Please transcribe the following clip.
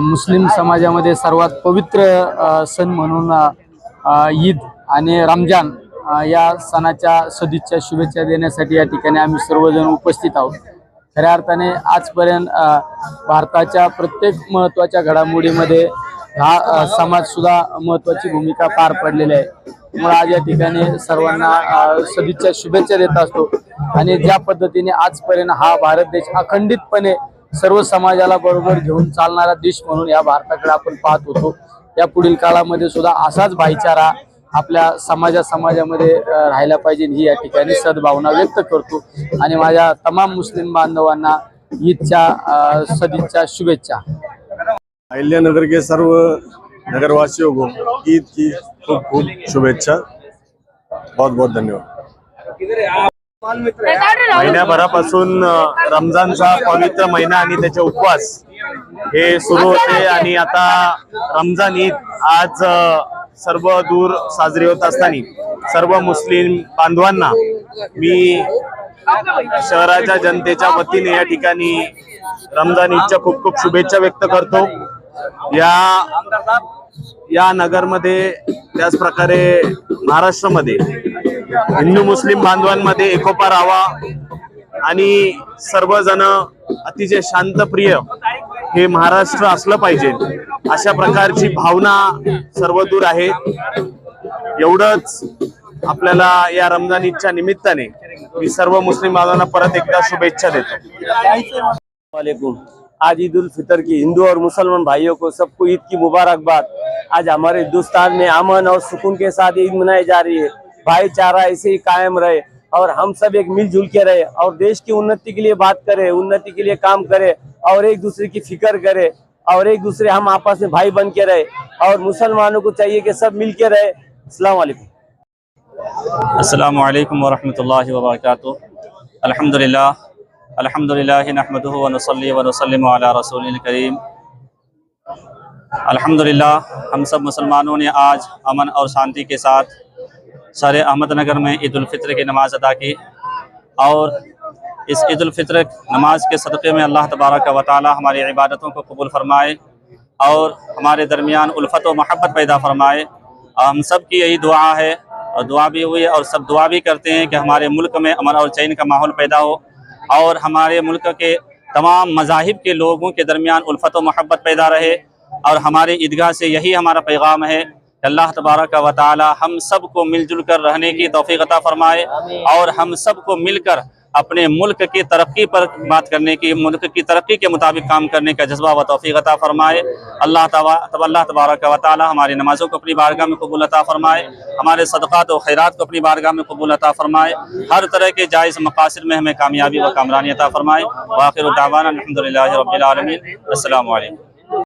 मुस्लिम समाजामध्ये सर्वात पवित्र सण म्हणून ईद आणि रमजान या सणाच्या सदिच्छा शुभेच्छा देण्यासाठी या ठिकाणी आम्ही सर्वजण उपस्थित आहोत. खऱ्या अर्थाने आजपर्यंत भारताच्या प्रत्येक महत्त्वाच्या घडामोडीमध्ये हा समाजसुद्धा समाज सुद्धा महत्त्वाची भूमिका पार पडलेली आहे. त्यामुळे आज या ठिकाणी सर्वांना सदिच्छा शुभेच्छा देत असतो. आणि ज्या पद्धतीने आजपर्यंत हा भारत देश अखंडितपणे सर्व समाजाला बरोबर घेऊन चालणारा देश म्हणून या भारताकडे आपण पाहत होतो. या पुढील काळामध्ये सुद्धा असाच भाईचारा आपल्या समाजा समाजामध्ये राहायला पाहिजे ही या ठिकाणी सद्भावना व्यक्त करतो. आणि माझ्या तमाम मुस्लिम बांधवांना ईदच्या अ, सदिच्छा शुभेच्छा. अहिल्यानगर के सर्व नगरवासियों को ईद की खूब खूब शुभेच्छा. बहुत बहुत धन्यवाद. महिन्याभरापासून रमजानचा पवित्र महिना आणि त्याचे उपवास हे सुरू होते आणि आता रमजान ईद आज सर्व दूर साजरी होत असताना सर्व मुस्लिम बांधवांना मी शहराच्या जनतेच्या वतीने या ठिकाणी रमजान ईदच्या खूप खूप शुभेच्छा व्यक्त करतो. या या नगरमध्ये त्याच प्रकारे महाराष्ट्रामध्ये हिंदू मुस्लिम बांधवांमध्ये एकोपा राहावा आणि सर्वजण अतिशय शांतप्रिय हे महाराष्ट्र असलं पाहिजे अशा प्रकारची भावना सर्वदूर आहे. एवढंच आपल्याला या रमजान ईदच्या निमित्ताने मी सर्व मुस्लिम बांधवांना परत एकदा शुभेच्छा देतो. वालेकुम. آج عید الفطر کی ہندو اور مسلمان بھائیوں کو سب کو عید کی مبارکباد۔ آج ہمارے ہندوستان میں امن اور سکون کے ساتھ عید منائی جا رہی ہے۔ بھائی چارہ ایسے ہی قائم رہے اور ہم سب ایک مل جل کے رہے اور دیش کی انتی کے لیے بات کرے، انتی کے لیے کام کرے اور ایک دوسرے کی فکر کرے اور ایک دوسرے ہم آپس میں بھائی بن کے رہے اور مسلمانوں کو چاہیے کہ سب مل کے رہے۔ السلام علیکم۔ السلام علیکم ورحمۃ اللہ وبرکاتہ۔ الحمدللہ الحمد للہ نحمد ونصلی ونسلم علی رسول الکریم۔ الحمد للہ ہم سب مسلمانوں نے آج امن اور شانتی کے ساتھ سارے احمد نگر میں عید الفطر کی نماز ادا کی اور اس عید الفطر نماز کے صدقے میں اللہ تبارک و تعالی ہماری عبادتوں کو قبول فرمائے اور ہمارے درمیان الفت و محبت پیدا فرمائے۔ اور ہم سب کی یہی دعا ہے اور دعا بھی ہوئی اور سب دعا بھی کرتے ہیں کہ ہمارے ملک میں امن اور چین کا ماحول پیدا ہو۔ اور ہمارے ملک کے تمام مذاہب کے لوگوں کے درمیان الفت و محبت پیدا رہے اور ہمارے عیدگاہ سے یہی ہمارا پیغام ہے کہ اللہ تبارک و تعالی ہم سب کو مل جل کر رہنے کی توفیق عطا فرمائے اور ہم سب کو مل کر اپنے ملک کی ترقی پر بات کرنے کی، ملک کی ترقی کے مطابق کام کرنے کا جذبہ و توفیق عطا فرمائے۔ اللہ تب اللہ تبارک و تعالی ہماری نمازوں کو اپنی بارگاہ میں قبول عطا فرمائے۔ ہمارے صدقات و خیرات کو اپنی بارگاہ میں قبول عطا فرمائے۔ ہر طرح کے جائز مقاصد میں ہمیں کامیابی و کامرانی عطا فرمائے۔ واخر الحمد الحمدللہ رب العالمین۔ السلام علیکم۔